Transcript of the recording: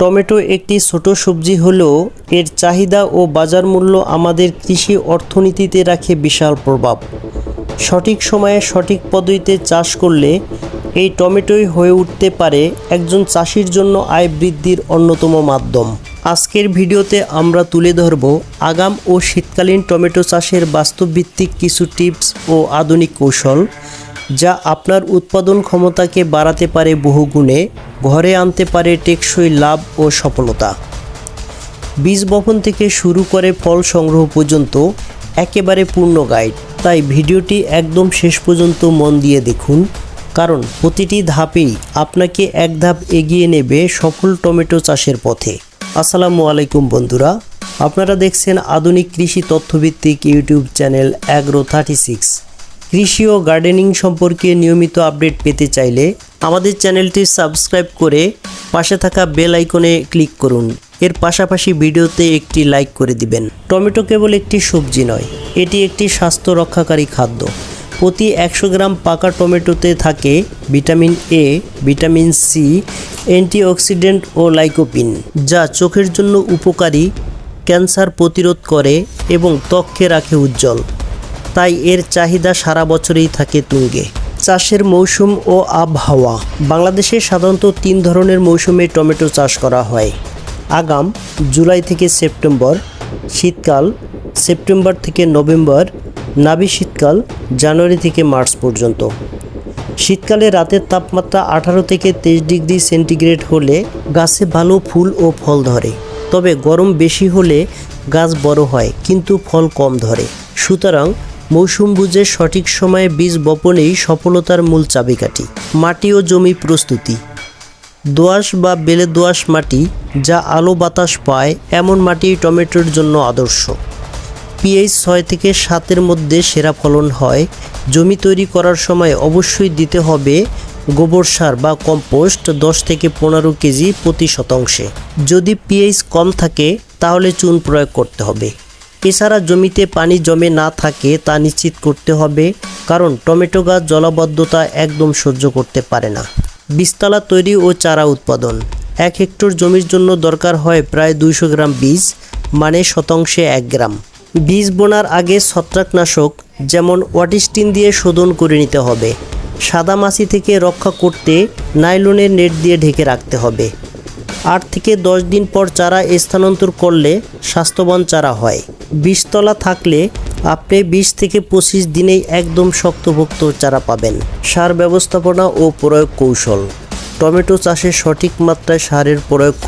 Tomato একটি ছোট সবজি হলেও এর চাহিদা ও বাজার মূল্য আমাদের কৃষি অর্থনীতিতে রাখে বিশাল প্রভাব। সঠিক সময়ে সঠিক পদ্ধতিতে চাষ করলে এই টমেটোই হয়ে উঠতে পারে একজন চাষির জন্য আয় বৃদ্ধির অন্যতম মাধ্যম। আজকের ভিডিওতে আমরা তুলে ধরব আগাম ও শীতকালীন টমেটো চাষের বাস্তবভিত্তিক কিছু টিপস ও আধুনিক কৌশল। যা আপনার উৎপাদন ক্ষমতাকে বাড়াতে পারে বহুগুণে, ঘরে আনতে পারে টেকসই লাভ ও সফলতা। বীজ বপন থেকে শুরু করে ফল সংগ্রহ পর্যন্ত একেবারে পূর্ণ গাইড। তাই ভিডিওটি একদম শেষ পর্যন্ত মন দিয়ে দেখুন, কারণ প্রতিটি ধাপেই আপনাকে এক ধাপ এগিয়ে নেবে সফল টমেটো চাষের পথে। আসসালামু আলাইকুম বন্ধুরা, আপনারা দেখছেন আধুনিক কৃষি তথ্যভিত্তিক YouTube channel agro thirty six কৃষি ও গার্ডেনিং সম্পর্কে নিয়মিত আপডেট পেতে চাইলে আমাদের চ্যানেলটি সাবস্ক্রাইব করে পাশে থাকা বেল আইকনে ক্লিক করুন। এর পাশাপাশি ভিডিওতে একটি লাইক করে দিবেন। টমেটো কেবল একটি সবজি নয়, এটি একটি স্বাস্থ্য রক্ষাকারী খাদ্য। প্রতি একশো গ্রাম পাকা টমেটোতে থাকে vitamin A vitamin C antioxidant O lycopene, যা চোখের জন্য উপকারী, ক্যান্সার প্রতিরোধ করে এবং ত্বককে রাখে উজ্জ্বল। তাই এর চাহিদা সারা বছরই থাকে তুঙ্গে। চাষের মৌসুম ও আবহাওয়া। বাংলাদেশে সাধারণত তিন ধরনের মৌসুমে টমেটো চাষ করা হয়। আগাম, জুলাই থেকে সেপ্টেম্বর, শীতকাল, সেপ্টেম্বর থেকে নভেম্বর, নাবি শীতকাল, জানুয়ারি থেকে মার্চ পর্যন্ত। শীতকালে রাতের তাপমাত্রা আঠারো থেকে তেইশ ডিগ্রি সেন্টিগ্রেড হলে গাছে ভালো ফুল ও ফল ধরে। তবে গরম বেশি হলে গাছ বড় হয়, কিন্তু ফল কম ধরে। সুতরাং মৌসুম বুঝে সঠিক সময়ে বীজ বপনেই সফলতার মূল চাবিকাঠি। মাটি ও জমি প্রস্তুতি। দোআঁশ বা বেলে দোআঁশ মাটি যা আলো বাতাস পায়, এমন মাটি টমেটোর জন্য আদর্শ। পিএইচ ছয় থেকে সাতের মধ্যে সেরা ফলন হয়। জমি তৈরি করার সময় অবশ্যই দিতে হবে গোবর সার বা কম্পোস্ট দশ থেকে পনেরো কেজি প্রতি শতাংশে। যদি পিএইচ কম থাকে, তাহলে চুন প্রয়োগ করতে হবে। এছাড়া জমিতে পানি জমে না থাকে তা নিশ্চিত করতে হবে, কারণ টমেটো গাছ জলাবদ্ধতা একদম সহ্য করতে পারে না। বীজতলা তৈরি ও চারা উৎপাদন। এক হেক্টর জমির জন্য দরকার হয় প্রায় দুইশো গ্রাম বীজ মানে শতাংশে এক গ্রাম। বীজ বোনার আগে ছত্রাকনাশক, যেমন ওয়াটিস্টিন দিয়ে শোধন করে নিতে হবে। সাদা মাছি থেকে রক্ষা করতে নাইলনের নেট দিয়ে ঢেকে রাখতে হবে। আট থেকে দশ দিন পর চারা স্থানান্তর করলে স্বাস্থ্যবান চারা হয়। বীজতলা থাকলে আপনি বিশ থেকে পঁচিশ দিনেই একদম শক্তভুক্ত চারা পাবেন। সার ব্যবস্থাপনা ও প্রয়োগ কৌশল। টমেটো চাষে সঠিক মাত্রায় সারের প্রয়োগ খুব